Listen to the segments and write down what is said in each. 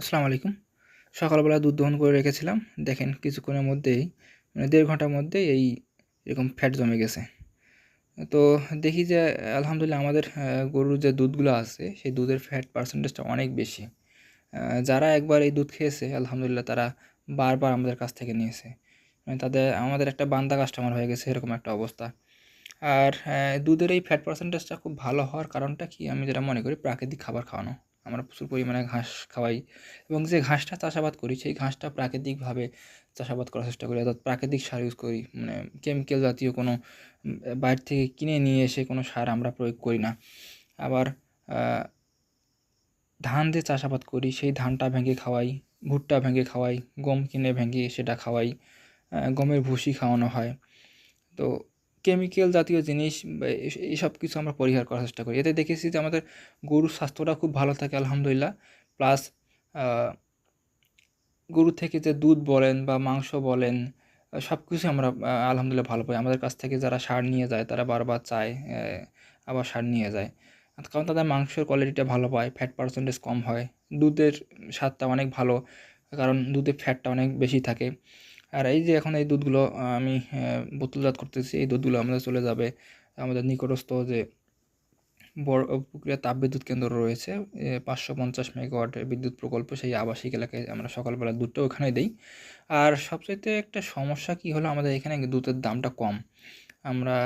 আসসালামু আলাইকুম। সকালবেলা দুধ দহন করে রেখেছিলাম। দেখেন কিছুক্ষণের মধ্যেই মানে দেড় ঘণ্টার মধ্যেই এই এরকম ফ্যাট জমে গেছে। তো দেখি যে, আলহামদুলিল্লাহ আমাদের গরুর যে দুধগুলো আছে, সেই দুধের ফ্যাট পার্সেন্টেজটা অনেক বেশি। যারা একবার এই দুধ খেয়েছে, আলহামদুলিল্লাহ তারা বারবার আমাদের কাছ থেকে নিয়েছে। মানে তাদের, আমাদের একটা বান্দা কাস্টমার হয়ে গেছে, এরকম একটা অবস্থা। আর দুধের এই ফ্যাট পার্সেন্টেজটা খুব ভালো হওয়ার কারণটা কি? আমি যেটা মনে করি, প্রাকৃতিক খাবার খাওয়ানো। আমরা প্রচুর পরিমাণে ঘাস খাওয়াই এবং যে ঘাসটা চাষাবাদ করি, সেই ঘাসটা প্রাকৃতিকভাবে চাষাবাদ করার চেষ্টা করি, অর্থাৎ প্রাকৃতিক সার ইউজ করি। মানে কেমিক্যাল জাতীয় কোনো বাইরে থেকে কিনে নিয়ে এসে কোনো সার আমরা প্রয়োগ করি না। আবার ধান যে চাষাবাদ করি, সেই ধানটা ভেঙে খাওয়াই, ভুট্টা ভেঙে খাওয়াই, গম কিনে ভেঙে সেটা খাওয়াই গমের ভুসি খাওয়ানো হয়। তো কেমিক্যাল জাতীয় জিনিস বা এস- কিছু আমরা পরিহার করার চেষ্টা করি। এতে দেখেছি যে আমাদের গরুর স্বাস্থ্যটা খুব ভালো থাকে, আলহামদুলিল্লাহ। প্লাস গরু থেকে যে দুধ বলেন বা মাংস বলেন সব কিছু আমরা আলহামদুলিল্লাহ ভালো পাই। আমাদের কাছ থেকে যারা সার নিয়ে যায়, তারা বারবার চায় আবার সার নিয়ে যায়। কারণ তাদের মাংসের কোয়ালিটিটা ভালো পায় ফ্যাট পার্সেন্টেজ কম হয়। দুধের স্বাদটা অনেক ভালো, কারণ দুধে ফ্যাটটা অনেক বেশি থাকে। আর এই যে এখন এই দুধগুলো আমি বোতলজাত করতেছি, এই দুধগুলো আমাদের চলে যাবে আমাদের নিকটস্থ যে বড় পুকুরিয়া তাপবিদ্যুৎ কেন্দ্র রয়েছে পাঁচশো পঞ্চাশ মেগাওয়াট বিদ্যুৎ প্রকল্প সেই আবাসিক এলাকায় আমরা সকালবেলা দুধটা ওখানে দিই। আর সবচাইতে একটা সমস্যা কি হলো, আমাদের এখানে দুধের দামটা কম। আমরা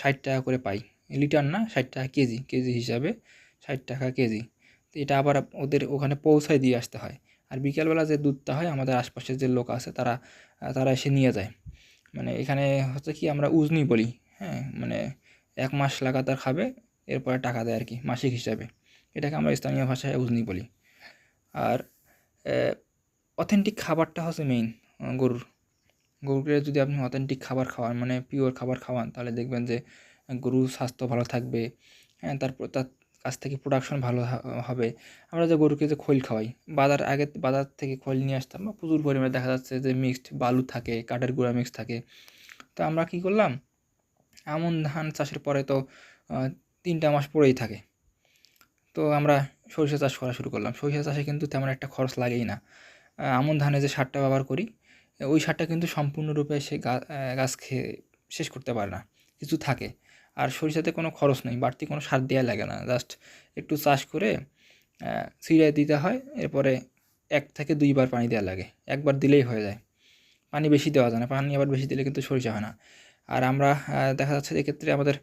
ষাট টাকা করে পাই, লিটার না, ষাট টাকা কেজি কেজি হিসাবে ষাট টাকা কেজি। তো এটা আবার ওদের ওখানে পৌঁছায় দিয়ে আসতে হয়। আর বিকেলবেলা যে দুধটা হয়, আমাদের আশপাশের যে লোক আছে তারা তারা এসে নিয়ে যায়। মানে এখানে হচ্ছে কি আমরা উজনি বলি হ্যাঁ? মানে এক মাস লাগাতার খাবে, এরপরে টাকা দেয় আর কি মাসিক হিসাবে। এটাকে আমরা স্থানীয় ভাষায় উজনি বলি। আর অথেন্টিক খাবারটা হচ্ছে মেইন গরুর। গরুকে যদি আপনি অথেন্টিক খাবার খাওয়ান মানে পিওর খাবার খাওয়ান, তাহলে দেখবেন যে গরুর স্বাস্থ্য ভালো থাকবে হ্যাঁ? তারপর তার কাছ থেকে প্রোডাকশন ভালো হবে। আমরা যে গরুকে যে খোল খাওয়াই, বাজার আগে, বাজার থেকে খোল নিয়ে আসতাম বা প্রচুর পরিমাণে দেখা যাচ্ছে যে মিক্সড বালু থাকে, কাঠের গুঁড়া মিক্স থাকে। তো আমরা কী করলাম? এমন ধান চাষের পরে তো তিনটা মাস পরেই থাকে। তো আমরা সরিষা চাষ করা শুরু করলাম। সরিষা চাষে কিন্তু তেমন একটা খরচ লাগেই না। আমন ধানে যে সারটা ব্যবহার করি, ওই সারটা কিন্তু সম্পূর্ণরূপে সে গাছ খেয়ে শেষ করতে পারে না। কিছু থাকে। আর সরিষাতে কোনো খরচ নেই, বাড়তি কোনো সার দেওয়া লাগে না। জাস্ট একটু চাষ করে ছিঁড়ে দিতে হয়, এরপরে এক থেকে দুইবার পানি দেওয়া লাগে। একবার দিলেই হয়ে যায়। পানি বেশি দেওয়া যায় না, পানি আবার বেশি দিলে কিন্তু সরিষা হয় না। আর আমরা দেখা যাচ্ছে এক্ষেত্রে আমাদের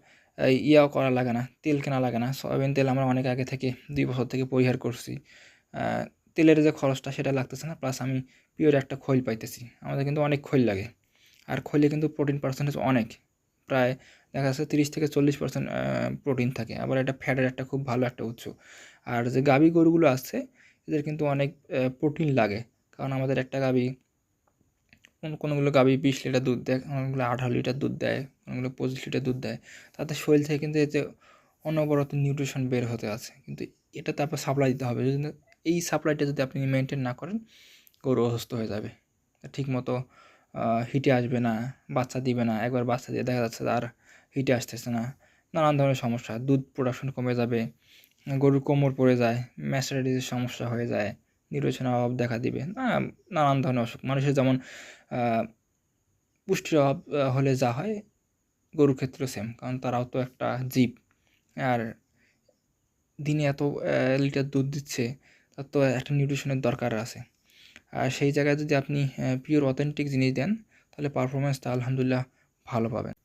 ইয়াও করা লাগে না, তেল কেনা লাগে না। সয়াবিন তেল আমরা অনেক আগে থেকে দুই বছর থেকে পরিহার করছি। তেলের যে খরচটা সেটা লাগতেছে না প্লাস আমি পিওর একটা খৈল পাইতেছি। আমাদের কিন্তু অনেক খৈল লাগে। আর খৈলে কিন্তু প্রোটিন পার্সেন্টেজ অনেক। প্রায় দেখা যাচ্ছে তিরিশ থেকে চল্লিশ পার্সেন্ট প্রোটিন থাকে। আবার এটা ফ্যাটের একটা খুব ভালো একটা উৎস। আর যে গাভী গরুগুলো আছে এদের কিন্তু অনেক প্রোটিন লাগে। কারণ আমাদের একটা গাভী, কোন, কোনোগুলো গাভী বিশ লিটার দুধ দেয়, কোনোগুলো আঠারো লিটার দুধ দেয়, কোনোগুলো পঁচিশ লিটার দুধ দেয়। তাতে শরীর থেকে কিন্তু এতে অনবরত নিউট্রিশন বের হতে আছে। কিন্তু এটা তারপর সাপ্লাই দিতে হবে। যদি এই সাপ্লাইটা যদি আপনি মেনটেন না করেন, গরু অসুস্থ হয়ে যাবে। ঠিক মতো হিটে আসবে না, বাচ্চা দিবে না, একবার বাচ্চা দিয়ে দেখা যাচ্ছে আর হিটে আসতেছে না। নানান ধরনের সমস্যা, দুধ প্রোডাকশন কমে যাবে, গরুর কোমর পড়ে যায় ম্যাসারিটিসের সমস্যা হয়ে যায় নিউট্রিশনের অভাব দেখা দিবে নানান ধরনের অসুখ। মানুষের যেমন পুষ্টির অভাব হলে যা হয়, গরুর ক্ষেত্রেও সেম কারণ তারাও তো একটা জীব। আর দিনে এত লিটার দুধ দিচ্ছে, তার তো একটা নিউট্রিশনের দরকার আছে। আর সেই জায়গায় যদি আপনি পিওর অথেন্টিক জিনিস দেন তাহলে পারফরমেন্সটা আলহামদুলিল্লাহ ভালো পাবেন।